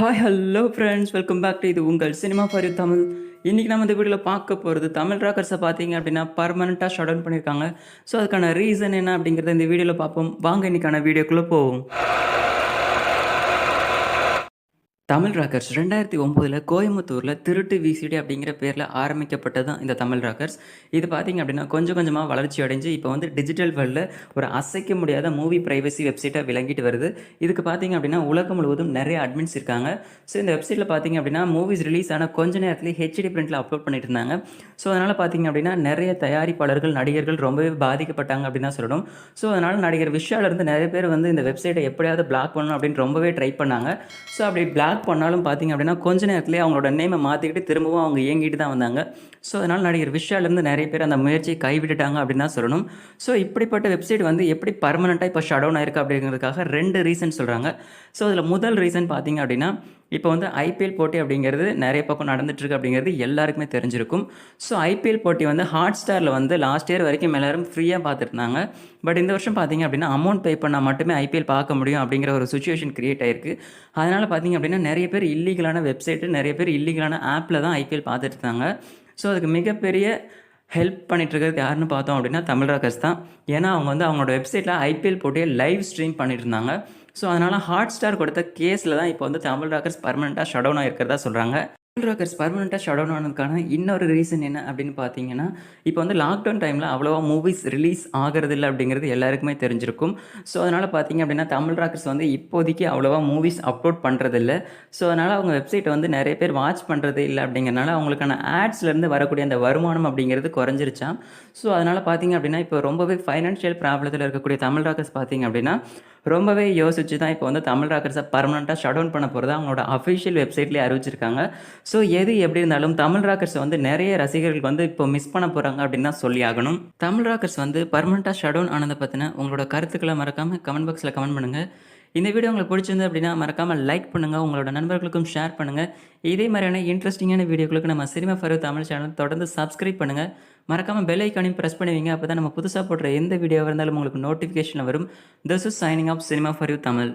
Hi hello friends welcome back to இது உங்கள் cinema for you Tamil. இன்றைக்கி நம்ம இந்த வீடியோவில் பார்க்க போகிறது தமிழ் ராக்கர்ஸை பார்த்தீங்க அப்படின்னா பர்மனெண்ட்டாக ஷட் டவுன் பண்ணியிருக்காங்க ஸோ அதுக்கான ரீசன் என்ன அப்படிங்கிறத இந்த வீடியோவில் பார்ப்போம். வாங்க இன்றைக்கான வீடியோக்குள்ளே போவோம். தமிழ் ராக்கர்ஸ் ரெண்டாயிரத்தி ஒம்போதில் கோயம்புத்தூரில் திருட்டு விசிடி அப்படிங்கிற பேரில் ஆரம்பிக்கப்பட்டது தான் இந்த தமிழ் ராக்கர்ஸ் இது பார்த்தீங்க அப்படின்னா கொஞ்சம் கொஞ்சமாக வளர்ச்சி அடைஞ்சு இப்போ வந்து டிஜிட்டல் வேர்ல்டில் ஒரு அசைக்க முடியாத மூவி ப்ரைவசி வெப்சைட்டாக விளங்கிட்டு வருது. இதுக்கு பார்த்தீங்க அப்படின்னா உலகம் முழுவதும் நிறைய அட்மின்ஸ் இருக்காங்க. ஸோ இந்த வெப்சைட்டில் பார்த்தீங்க அப்படின்னா மூவிஸ் ரிலீஸ் ஆன கொஞ்ச நேரத்துலேயே ஹெச்டி பிரிண்டில் அப்லோட் பண்ணிட்டு இருந்தாங்க. ஸோ அதனால் பார்த்தீங்க அப்படின்னா நிறைய தயாரிப்பாளர்கள் நடிகர்கள் ரொம்பவே பாதிக்கப்பட்டாங்க அப்படின்னு தான் சொல்லணும். ஸோ அதனால் நடிகர் விஷாலேருந்து நிறைய பேர் வந்து இந்த வெப்சைட்டை எப்படியாவது பிளாக் பண்ணணும் அப்படின்னு ரொம்பவே ட்ரை பண்ணாங்க. ஸோ அப்படி பிளாக் பண்ணாலும் பார்த்தீங்க அப்படின்னா கொஞ்ச நேரத்துலேயே அவங்களோட நேமை மாற்றிக்கிட்டு திரும்பவும் அவங்க இயங்கிட்டு தான் வந்தாங்க. ஸோ அதனால் நடிகர் விஷாலேருந்து நிறைய பேர் அந்த முயற்சியை கைவிட்டுட்டாங்க அப்படின்னு தான் சொல்லணும். ஸோ இப்படிப்பட்ட வெப்சைட் வந்து எப்படி பர்மனெண்ட்டாக இப்போ ஷட் டவுன் ஆயிருக்கு அப்படிங்கிறதுக்காக ரெண்டு ரீசன் சொல்கிறாங்க ஸோ அதில் முதல் ரீசன் பார்த்தீங்க அப்படின்னா இப்போ வந்து ஐபிஎல் போட்டி அப்படிங்கிறது நிறைய பக்கம் நடந்துட்டுருக்கு அப்படிங்கிறது எல்லாருக்குமே தெரிஞ்சிருக்கும். ஸோ ஐபிஎல் போட்டி வந்து ஹாட் ஸ்டாரில் வந்து லாஸ்ட் இயர் வரைக்கும் எல்லாரும் ஃப்ரீயாக பார்த்துருந்தாங்க. பட் இந்த வருஷம் பார்த்தீங்க அப்படின்னா அமௌண்ட் பே பண்ணால் மட்டுமே ஐபிஎல் பார்க்க முடியும் அப்படிங்கிற ஒரு சுச்சுவேஷன் க்ரியேட் ஆயிருக்கு. அதனால் பார்த்தீங்க அப்படின்னா நிறைய பேர் இல்லீகலான வெப்சைட்டு நிறைய பேர் இல்லீகலான ஆப்பில் தான் ஐபிஎல் பார்த்துட்டு இருந்தாங்க. ஸோ அதுக்கு மிகப்பெரிய ஹெல்ப் பண்ணிட்டு இருக்கிறது யாருன்னு பார்த்தோம் அப்படின்னா தமிழ் ராக்கர்ஸ் தான். ஏன்னா அவங்க வந்து அவங்களோட வெப்சைட்டில் ஐபிஎல் போட்டியை லைவ் ஸ்ட்ரீம் பண்ணிட்டு இருந்தாங்க ஸோ அதனால் ஹாட் ஸ்டார் கொடுத்த கேஸில் தான் இப்போ வந்து தமிழ் ராக்கர்ஸ் பர்மனெண்ட்டாக ஷட் டவுன் ஆகிருக்கிறதா சொல்கிறாங்க தமிழ் ராக்கர்ஸ் பர்மனெண்ட்டாக ஷட் டவுன் ஆனதுக்கான இன்னொரு ரீசன் என்ன அப்படின்னு பார்த்தீங்கன்னா இப்போ வந்து லாக்டவுன் டைமில் அவ்வளோவா மூவிஸ் ரிலீஸ் ஆகிறது இல்லை அப்படிங்கிறது எல்லாருக்குமே தெரிஞ்சிருக்கும். ஸோ அதனால் பார்த்தீங்க அப்படின்னா தமிழ் ராக்கர்ஸ் வந்து இப்போதைக்கு அவ்வளோவா மூவிஸ் அப்லோட் பண்ணுறதில்ல ஸோ அதனால் அவங்க வெப்சைட்டை வந்து நிறைய பேர் வாட்ச் பண்ணுறது இல்லை அப்படிங்கிறனால அவங்களுக்கான ஆட்ஸ்லேருந்து வரக்கூடிய அந்த வருமானம் அப்படிங்கிறது குறைஞ்சிருச்சாம். ஸோ அதனால் பார்த்தீங்க அப்படின்னா இப்போ ரொம்பவே ஃபைனான்ஷியல் ப்ராப்ளத்தில் இருக்கக்கூடிய தமிழ் ராக்கர்ஸ் பார்த்தீங்க அப்படின்னா ரொம்பவே யோசிச்சு தான் இப்போ வந்து தமிழ் ராக்கர்ஸை பர்மனெண்ட்டாக ஷட் டவுன் பண்ண போகிறதா அவங்களோட அஃபிஷியல் வெப்சைட்லேயே அறிவிச்சிருக்காங்க. ஸோ எது எப்படி இருந்தாலும் தமிழ் ராக்கர்ஸ் வந்து நிறைய ரசிகர்கள் வந்து இப்போ மிஸ் பண்ண போகிறாங்க அப்படின்னு தான் சொல்லி ஆகணும். தமிழ் ராக்கர்ஸ் வந்து பர்மனெண்ட்டாக ஷட் டவுன் ஆனதை பற்றின உங்களோட கருத்துக்களை மறக்காமல் கமெண்ட் பாக்ஸில் கமெண்ட் பண்ணுங்கள் இந்த வீடியோ உங்களுக்கு பிடிச்சிருந்து அப்படின்னா மறக்காமல் லைக் பண்ணுங்கள் உங்களோட நண்பர்களுக்கும் ஷேர் பண்ணுங்கள் இதே மாதிரியான இன்ட்ரெஸ்டிங்கான வீடியோக்களுக்கு நம்ம சினிமா ஃபரு தமிழ் சேனல் தொடர்ந்து சப்ஸ்கிரைப் பண்ணுங்கள் மறக்காமல் பெல் ஐக்கானையும் ப்ரெஸ் பண்ணுவீங்க. அப்போ தான் நம்ம புதுசாக போடுற எந்த வீடியோவாக இருந்தாலும் உங்களுக்கு நோட்டிஃபிகேஷன் வரும். This is signing off cinema for you Tamil